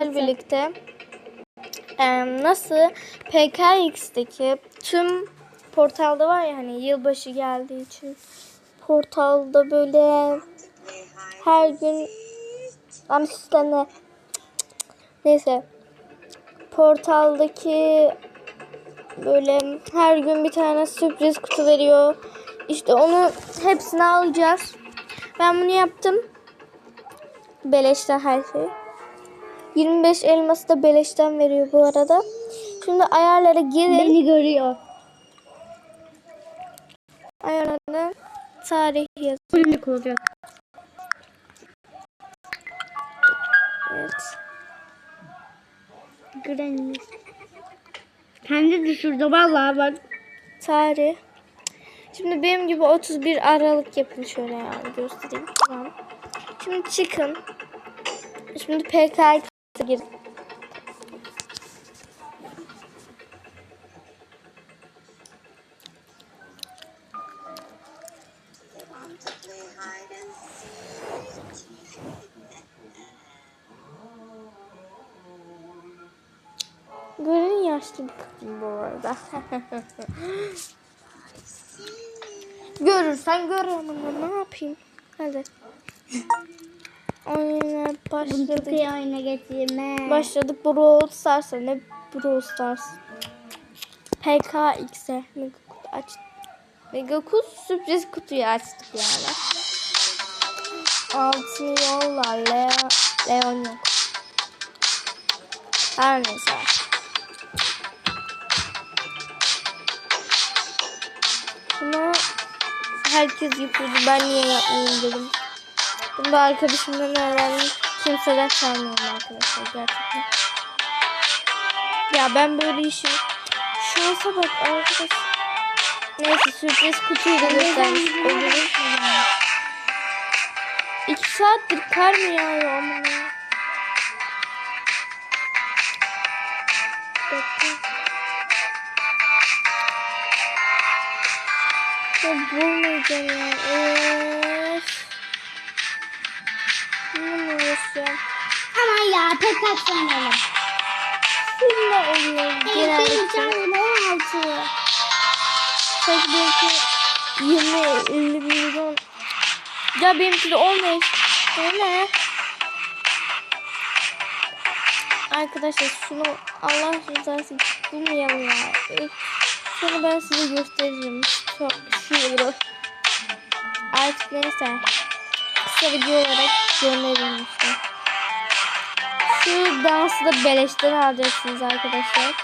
birlikte nasıl PKX'deki tüm portalda var ya hani yılbaşı geldiği için portalda böyle her gün ama sistemde neyse portaldaki böyle her gün bir tane sürpriz kutu veriyor. İşte onu hepsini alacağız. Ben bunu yaptım. Beleşten her şeyi. 25 elması da beleşten veriyor bu arada. Şimdi ayarlara girin. Beni görüyor. Ayarlara tarih yaz. Bölümlük olacak. Evet. Granny. Kendi düşürdü vallahi bak. Tarih. Şimdi benim gibi 31 Aralık yapın şöyle yani göstereyim. Tamam. Şimdi çıkın. Şimdi PKX'e girin. Görün yaşlı bir kadın bu arada. Görürsen gör ama ne yapayım. Hadi. Oyuna Bunu başladık. iyi oyuna getirme. Başladık Brawl Stars'a. Ne Brawl Stars? PKX'e Mega kutu aç. Mega kutu sürpriz kutuyu açtık yani. Altın yolla Leon, Leon yok. Her neyse. Bunu herkes yapıyordu. Ben niye yapmayayım dedim. Bunu da arkadaşımdan öğrendim. Kimseden çalmıyorum arkadaşlar gerçekten. Ya ben böyle işim... Şansa bak arkadaş. Neyse sürpriz kutuyu da göstermiş oluruz. İki saattir kar mı yağıyor ama ya? Bulmayacağım ya. Öf. Uğraşacağım? Ama ya tek atlamayalım. Şimdi oluyor Benim genellikle. canım 16. Tek benimki 20 50 milyon. Ya benimki de 15. Öyle. Arkadaşlar şunu Allah rızası için bulmayalım ya. Sonra ben size göstereceğim. Çok olur. Artık neyse. Kısa video olarak gönderin işte. Şu dansı da beleşten alacaksınız arkadaşlar.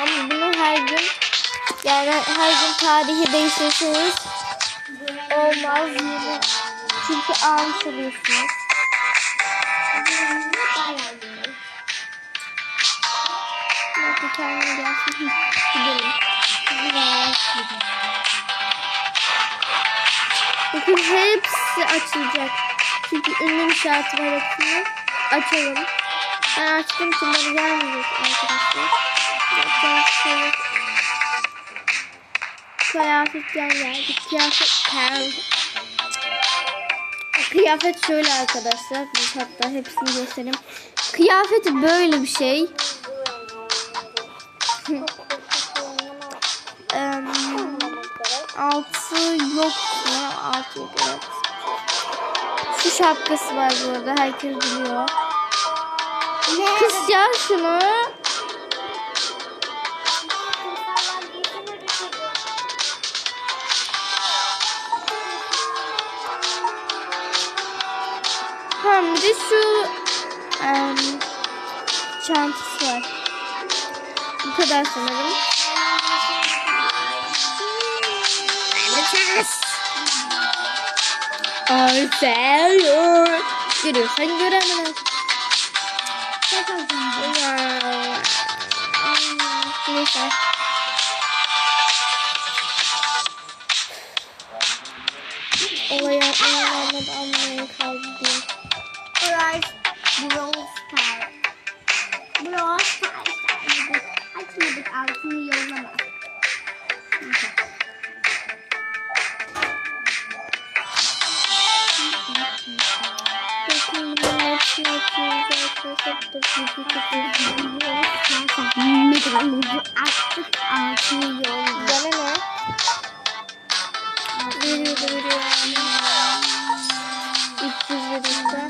Ama bunu her gün yani her gün tarihi değiştirseniz olmaz yine. Çünkü almış oluyorsunuz. Kendine gelsin. Gidelim. Bakın hepsi açılacak. Çünkü ünlem işareti var hepsinde. Açalım. Ben açtım için gelmeyecek arkadaşlar. Yok. Kıyafetten geldik. Kıyafet kıyafet. Kıyafet şöyle arkadaşlar. Biz hatta hepsini göstereyim. Kıyafeti böyle bir şey. Altı yok mu? Altı yok evet. Şu şapkası var bu arada. Herkes biliyor. Kız ya şunu. Ha bir de şu em, çantası var. Bu kadar sanırım. I feel you. Görüyorsan göremez. Neyse. Olay yapmayı anladı anlamaya kaldı. Yolla. Bana ne? Veriyor da veriyor. 300 verirse.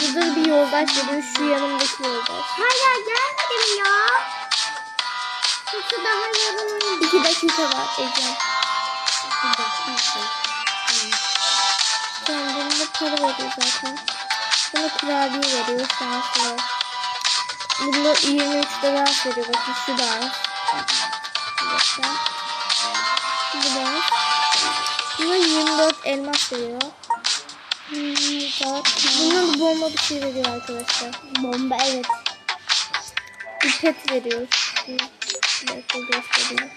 Burada bir yoldaş veriyor. Şu yanımdaki yoldaş. Hala gelmedi mi ya? Kutu daha yarın. 2 dakika var Ecem. Kendine para veriyor zaten. Bana kurabiye veriyor şanslı. var. Bunda 23 lira az veriyor. Bakın şu dakika. Bu az. Buna 24 elmas veriyor. 24. Bundan da bomba bir şey veriyor arkadaşlar. Bomba evet. Bir pet veriyor. Bir dakika göstereyim.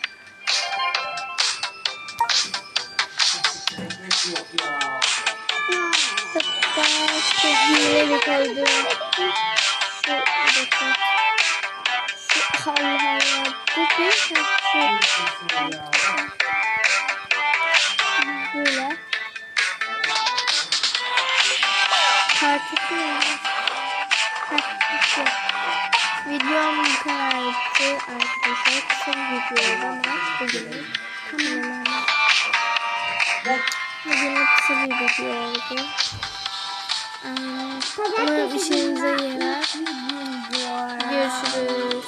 Şu hileli koydum. Şu bir dakika. Şu Allah Allah. Bu ne? Şu. Böyle. Kartı şu. Videom bu kadardı arkadaşlar. Kısa bir videoydu ama tamamen bugünün kısa bir video oldu. Umarım işinize yarar. Görüşürüz.